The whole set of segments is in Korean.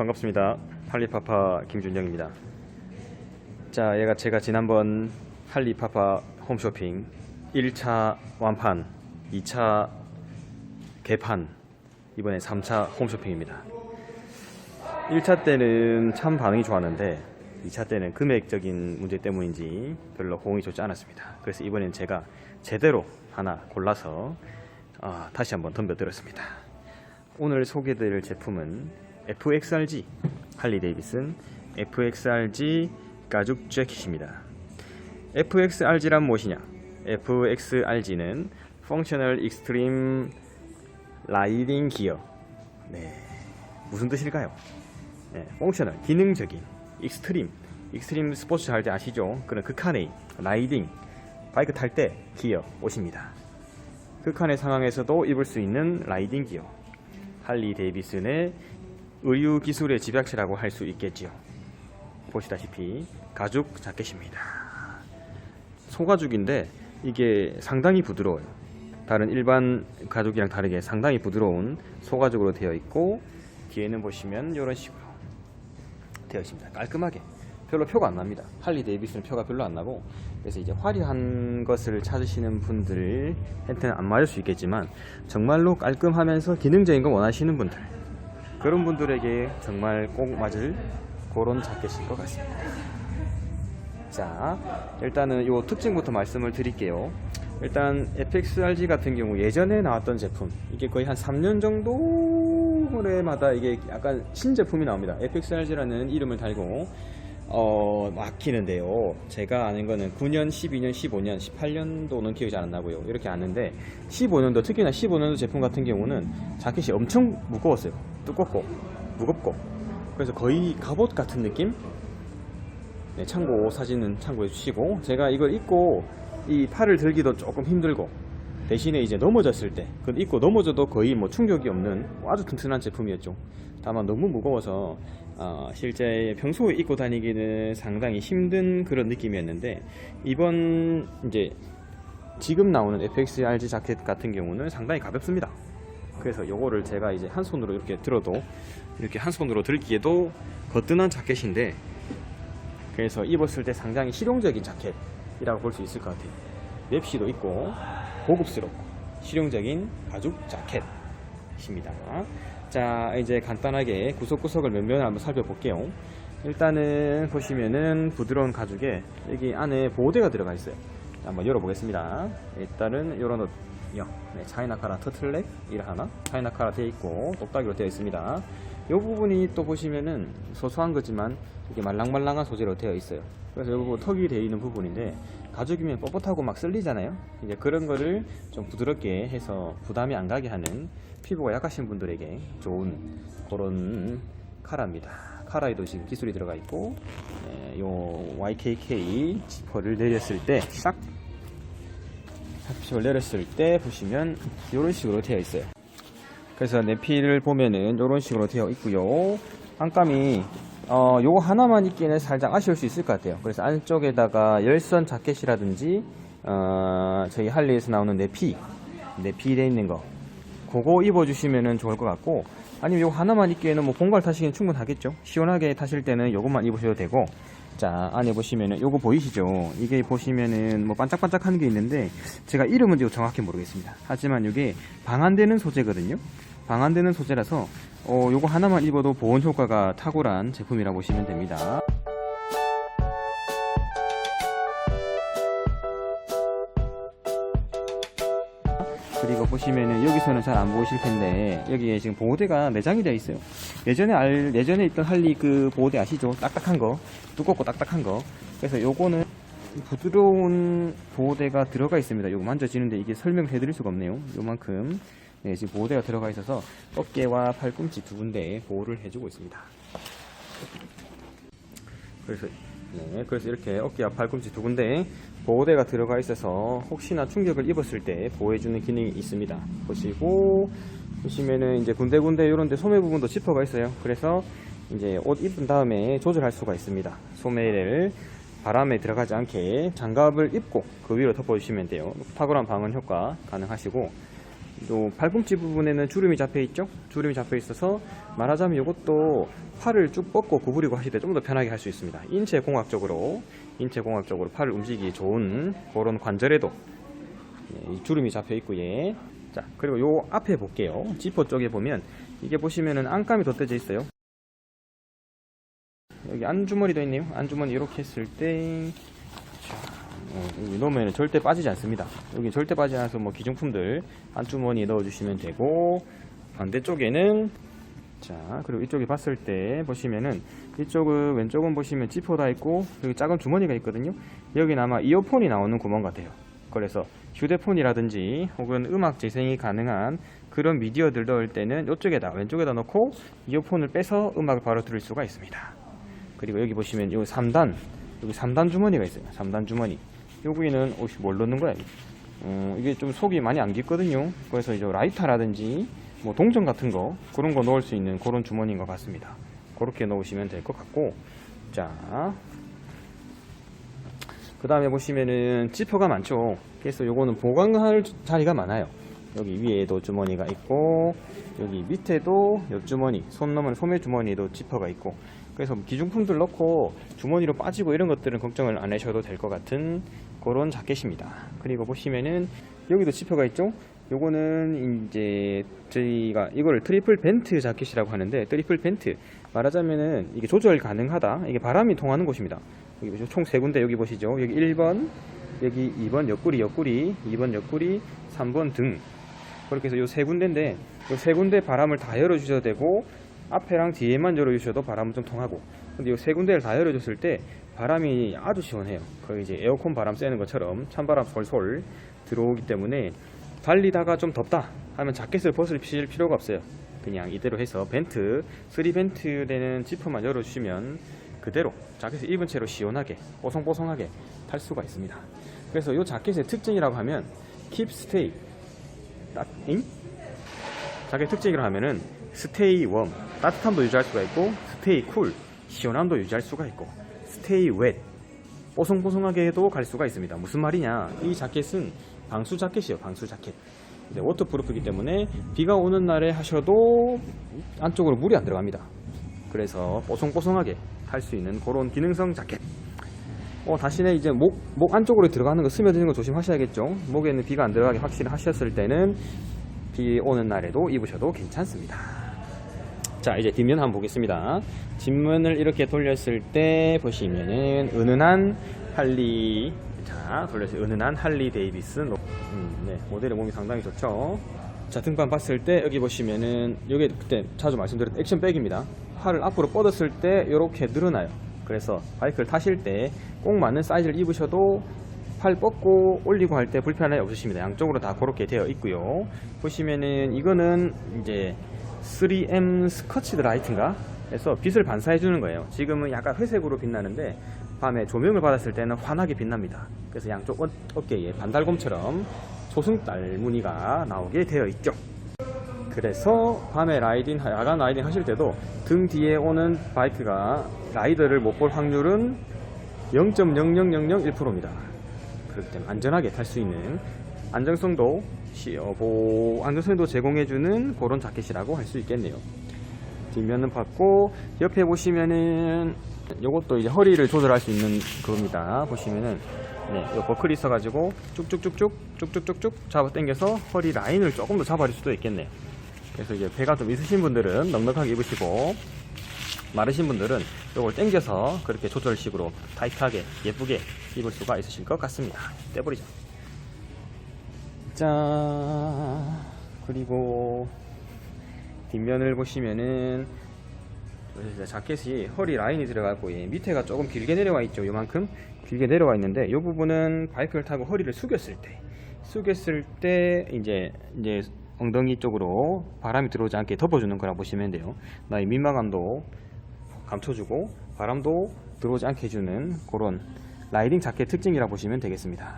반갑습니다. 할리파파 김준영입니다. 자, 얘가 제가 지난번 할리파파 홈쇼핑 1차 완판, 2차 개판, 이번에 3차 홈쇼핑입니다. 1차 때는 참 반응이 좋았는데 2차 때는 금액적인 문제 때문인지 별로 호응이 좋지 않았습니다. 그래서 이번엔 제가 제대로 하나 골라서 아, 다시 한번 덤벼들었습니다. 오늘 소개드릴 제품은 FXRG 할리 데이비슨 FXRG 가죽 재킷입니다. FXRG란 무엇이냐? FXRG는 Functional Extreme Riding Gear. 네, 무슨 뜻일까요? 네, 펑셔널, 기능적인, 익스트림, 익스트림 스포츠 할 때 아시죠? 그런 극한의 라이딩, 바이크 탈 때 기어 옷입니다. 극한의 상황에서도 입을 수 있는 라이딩 기어. 할리 데이비슨의 의류 기술의 집약체라고 할 수 있겠지요. 보시다시피 가죽 자켓입니다. 소가죽인데 이게 상당히 부드러워요. 다른 일반 가죽이랑 다르게 상당히 부드러운 소가죽으로 되어 있고 뒤에는 보시면 이런 식으로 되어 있습니다. 깔끔하게 별로 표가 안 납니다. 할리 데이비스는 표가 별로 안 나고 그래서 이제 화려한 것을 찾으시는 분들한테는 안 맞을 수 있겠지만 정말로 깔끔하면서 기능적인 거 원하시는 분들 그런 분들에게 정말 꼭 맞을 그런 자켓인 것 같습니다. 자, 일단은 요 특징부터 말씀을 드릴게요. 일단 FXRG 같은 경우 예전에 나왔던 제품 이게 거의 한 3년 정도마다 이게 약간 신제품이 나옵니다. FXRG라는 이름을 달고 어, 막히는데요. 제가 아는 거는 9년, 12년, 15년, 18년도는 기억이 잘 안 나고요. 이렇게 아는데 15년도 특히나 15년도 제품 같은 경우는 자켓이 엄청 무거웠어요. 두껍고 무겁고 그래서 거의 갑옷 같은 느낌? 네, 참고 사진은 참고해 주시고 제가 이걸 입고 이 팔을 들기도 조금 힘들고 대신에 이제 넘어졌을 때 그걸 입고 넘어져도 거의 뭐 충격이 없는 아주 튼튼한 제품이었죠. 다만 너무 무거워서 어, 실제 평소에 입고 다니기는 상당히 힘든 그런 느낌이었는데 이번 이제 지금 나오는 FXRG 자켓 같은 경우는 상당히 가볍습니다. 그래서 요거를 제가 이제 한 손으로 이렇게 들어도 이렇게 한 손으로 들기에도 거뜬한 자켓인데 그래서 입었을 때 상당히 실용적인 자켓이라고 볼 수 있을 것 같아요. 맵시도 있고 고급스럽고 실용적인 가죽 자켓입니다. 자 이제 간단하게 구석구석을 면면을 한번 살펴볼게요. 일단은 보시면은 부드러운 가죽에 여기 안에 보호대가 들어가 있어요. 자, 한번 열어보겠습니다. 일단은 이런 옷, 요, 네, 차이나카라 터틀넥 이라 하나 차이나카라 되어 있고 똑딱이로 되어 있습니다. 이 부분이 또 보시면은 소소한 거지만 이게 말랑말랑한 소재로 되어 있어요. 그래서 이 부분 턱이 되어 있는 부분인데 가죽이면 뻣뻣하고 막 쓸리잖아요. 이제 그런 거를 좀 부드럽게 해서 부담이 안 가게 하는 피부가 약하신 분들에게 좋은 그런 카라입니다. 카라에도 지금 기술이 들어가 있고 예, 요 YKK 지퍼를 내렸을 때싹 탑십을 내렸을 때 보시면 이런 식으로 되어 있어요. 그래서 내피를 보면은 이런 식으로 되어 있고요. 안감이 어, 요거 하나만 입기는 살짝 아쉬울 수 있을 것 같아요. 그래서 안쪽에다가 열선 자켓이라든지 어, 저희 할리에서 나오는 내피 내피 돼 있는 거 그거 입어주시면은 좋을 것 같고 아니면 요거 하나만 입기에는 뭐 공갈 타시기는 충분하겠죠. 시원하게 타실 때는 요것만 입으셔도 되고 자 안에 보시면은 요거 보이시죠? 이게 보시면은 뭐 반짝반짝하는 게 있는데 제가 이름은 지금 정확히 모르겠습니다. 하지만 이게 방한되는 소재거든요. 방한되는 소재라서 어, 요거 하나만 입어도 보온 효과가 탁월한 제품이라고 보시면 됩니다. 그리고 보시면은 여기서는 잘 안 보이실 텐데 여기에 지금 보호대가 내장이 되어 있어요. 예전에 알 예전에 있던 할리 그 보호대 아시죠? 딱딱한 거, 두껍고 딱딱한 거. 그래서 요거는 부드러운 보호대가 들어가 있습니다. 요거 만져지는데 이게 설명을 해드릴 수가 없네요. 요만큼 네, 지금 보호대가 들어가 있어서 어깨와 팔꿈치 두 군데에 보호를 해주고 있습니다. 그래서 네, 그래서 이렇게 어깨와 팔꿈치 두 군데에 보호대가 들어가 있어서 혹시나 충격을 입었을 때 보호해주는 기능이 있습니다. 보시고 보시면은 이제 군데군데 이런데 소매 부분도 지퍼가 있어요. 그래서 이제 옷 입은 다음에 조절할 수가 있습니다. 소매를 바람에 들어가지 않게 장갑을 입고 그 위로 덮어주시면 돼요. 탁월한 방은 효과 가능하시고 요 발꿈치 부분에는 주름이 잡혀 있죠? 주름이 잡혀 있어서 말하자면 이것도 팔을 쭉 뻗고 구부리고 하실 때 좀 더 편하게 할 수 있습니다. 인체 공학적으로 인체 공학적으로 팔을 움직이기 좋은 그런 관절에도 예, 이 주름이 잡혀 있고 예. 자 그리고 요 앞에 볼게요. 지퍼 쪽에 보면 이게 보시면은 안감이 덧대져 있어요. 여기 안주머니도 있네요. 안주머니 이렇게 했을 때 넣으면 절대 빠지지 않습니다. 여기 절대 빠지지 않아서 뭐 기중품들 안주머니에 넣어주시면 되고 반대쪽에는 자 그리고 이쪽에 봤을 때 보시면은 이쪽은 왼쪽은 보시면 지퍼다 있고 여기 작은 주머니가 있거든요. 여기는 아마 이어폰이 나오는 구멍 같아요. 그래서 휴대폰이라든지 혹은 음악 재생이 가능한 그런 미디어들 넣을 때는 이쪽에다 왼쪽에다 넣고 이어폰을 빼서 음악을 바로 들을 수가 있습니다. 그리고 여기 보시면 요 3단 여기 3단 주머니가 있어요 3단 주머니 여기는 혹시 뭘 넣는 거야 어, 이게 좀 속이 많이 안 깊거든요. 그래서 이제 라이터라든지 뭐 동전 같은 거 그런 거 넣을 수 있는 그런 주머니인 것 같습니다. 그렇게 넣으시면 될 것 같고. 자. 그 다음에 보시면은 지퍼가 많죠. 그래서 요거는 보관할 자리가 많아요. 여기 위에도 주머니가 있고 여기 밑에도 옆주머니 손 넘은 소매 주머니에도 지퍼가 있고. 그래서 기중품들 넣고 주머니로 빠지고 이런 것들은 걱정을 안 하셔도 될 것 같은 그런 자켓입니다. 그리고 보시면은 여기도 지퍼가 있죠? 요거는 이제 저희가 이거를 트리플 벤트 자켓이라고 하는데 트리플 벤트. 말하자면은 이게 조절 가능하다. 이게 바람이 통하는 곳입니다. 여기 보시죠. 총 세 군데 여기 보시죠. 여기 1번 여기 2번 옆구리 옆구리 2번 옆구리 3번 등. 그렇게 해서 요 세 군데인데 요 세 군데 바람을 다 열어 주셔도 되고 앞에랑 뒤에만 열어주셔도 바람은 좀 통하고. 근데 요세 군데를 다 열어줬을 때 바람이 아주 시원해요. 거의 이제 에어컨 바람 쐬는 것처럼 찬바람 솔솔 들어오기 때문에 달리다가 좀 덥다 하면 자켓을 벗을 피- 필요가 없어요. 그냥 이대로 해서 벤트 3벤트 되는 지퍼만 열어주시면 그대로 자켓을 입은 채로 시원하게 뽀송뽀송하게 탈 수가 있습니다. 그래서 이 자켓의 특징이라고 하면 잉? 자켓 특징이라 하면은 스테이 웜 따뜻함도 유지할 수가 있고 스테이 쿨 시원함도 유지할 수가 있고 스테이 웻 뽀송뽀송하게도 갈 수가 있습니다. 무슨 말이냐? 이 자켓은 방수 자켓이에요 방수 자켓. 이제 워터프루프이기 때문에 비가 오는 날에 하셔도 안쪽으로 물이 안 들어갑니다. 그래서 뽀송뽀송하게 할 수 있는 그런 기능성 자켓. 어, 다시는 이제 목, 목 안쪽으로 들어가는 거 스며드는 거 조심하셔야겠죠. 목에는 비가 안 들어가게 확실히 하셨을 때는 비 오는 날에도 입으셔도 괜찮습니다. 자, 이제 뒷면 한번 보겠습니다. 뒷면을 이렇게 돌렸을 때 보시면은 은은한 할리 자, 돌렸어요. 은은한 할리 데이비슨 음, 네, 모델의 몸이 상당히 좋죠. 자, 등판 봤을 때 여기 보시면은 이게 그때 자주 말씀드렸던 액션백입니다. 팔을 앞으로 뻗었을 때 이렇게 늘어나요. 그래서 바이크를 타실 때 꼭 맞는 사이즈를 입으셔도 팔 뻗고 올리고 할 때 불편함이 없으십니다. 양쪽으로 다 그렇게 되어 있고요. 보시면은 이거는 이제 3M 스커치 드 라이트인가? 해서 빛을 반사해 주는 거예요. 지금은 약간 회색으로 빛나는데 밤에 조명을 받았을 때는 환하게 빛납니다. 그래서 양쪽 어, 어깨에 반달곰처럼 소승달 무늬가 나오게 되어 있죠. 그래서 밤에 라이딩, 야간 라이딩 하실 때도 등 뒤에 오는 바이크가 라이더를 못 볼 확률은 0.00001%입니다. 그렇기 때문에 안전하게 탈 수 있는 안정성도 시- 어, 보- 안정성도 제공해주는 그런 자켓이라고 할 수 있겠네요. 뒷면은 봤고 옆에 보시면은 요것도 이제 허리를 조절할 수 있는 그겁니다. 보시면은 네, 요 버클이 있어가지고 쭉쭉쭉쭉 쭉쭉쭉쭉 잡아 당겨서 허리 라인을 조금 더 잡아줄 수도 있겠네요. 그래서 이제 배가 좀 있으신 분들은 넉넉하게 입으시고 마르신 분들은 이걸 당겨서 그렇게 조절식으로 타이트하게 예쁘게 입을 수가 있으실 것 같습니다. 떼버리자. 자 그리고 뒷면을 보시면은 자켓이 허리 라인이 들어가고 예, 밑에가 조금 길게 내려와 있죠. 요만큼 길게 내려와 있는데 이 부분은 바이크를 타고 허리를 숙였을 때 숙였을 때 이제 이제 엉덩이 쪽으로 바람이 들어오지 않게 덮어주는 거라 보시면 돼요. 나의 민망함도 감춰주고 바람도 들어오지 않게 해주는 그런 라이딩 자켓 특징이라 보시면 되겠습니다.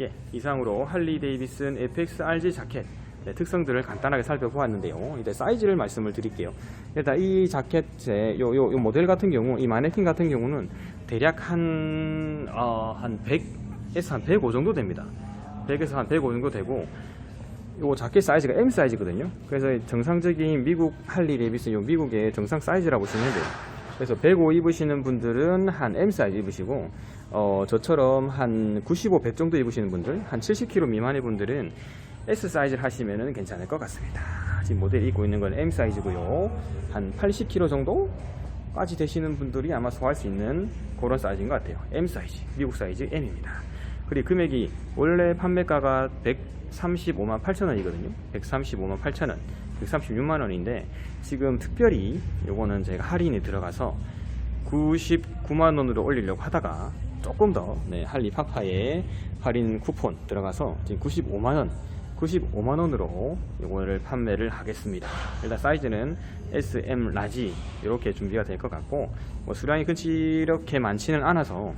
예, 이상으로 할리 데이비슨 FX RG 자켓 네, 특성들을 간단하게 살펴보았는데요. 이제 사이즈를 말씀을 드릴게요. 일단 이 자켓의 요, 요, 요 모델 같은 경우, 이 마네킹 같은 경우는 대략 한, 어, 한 100에서 한 105 정도 됩니다. 100에서 한 105 정도 되고, 요 자켓 사이즈가 M 사이즈거든요. 그래서 정상적인 미국 할리 레비슨 요 미국의 정상 사이즈라고 보시면 돼요. 그래서 105 입으시는 분들은 한 M 사이즈 입으시고 어 저처럼 한 95, 100 정도 입으시는 분들, 한 70kg 미만의 분들은 S 사이즈를 하시면은 괜찮을 것 같습니다. 지금 모델이 입고 있는 건 M 사이즈고요. 한 80kg 정도까지 되시는 분들이 아마 소화할 수 있는 그런 사이즈인 것 같아요. M 사이즈, 미국 사이즈 M입니다. 그리고 금액이 원래 판매가가 135만 8천 원이거든요. 135만 8천 원, 136만 원인데 지금 특별히 요거는 제가 할인이 들어가서 99만 원으로 올리려고 하다가 조금 더 네, 할리 파파의 할인 쿠폰 들어가서 지금 95만 원 95만 원으로 이거를 판매를 하겠습니다. 일단 사이즈는 S, M, 라지 이렇게 준비가 될 것 같고 뭐 수량이 그렇지 이렇게 많지는 않아서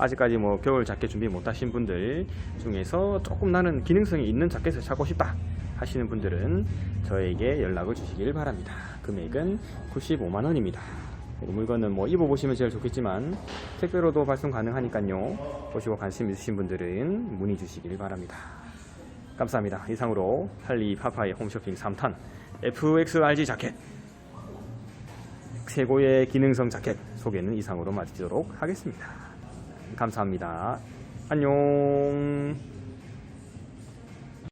아직까지 뭐 겨울 자켓 준비 못 하신 분들 중에서 조금 나는 기능성이 있는 자켓을 찾고 싶다 하시는 분들은 저에게 연락을 주시길 바랍니다. 금액은 95만 원입니다. 그리고 물건은 뭐 입어보시면 제일 좋겠지만 택배로도 발송 가능하니까요. 보시고 관심 있으신 분들은 문의 주시길 바랍니다. 감사합니다. 이상으로 할리 파파의 홈쇼핑 3탄 FXRG 자켓 최고의 기능성 자켓 소개는 이상으로 마치도록 하겠습니다. 감사합니다. 안녕.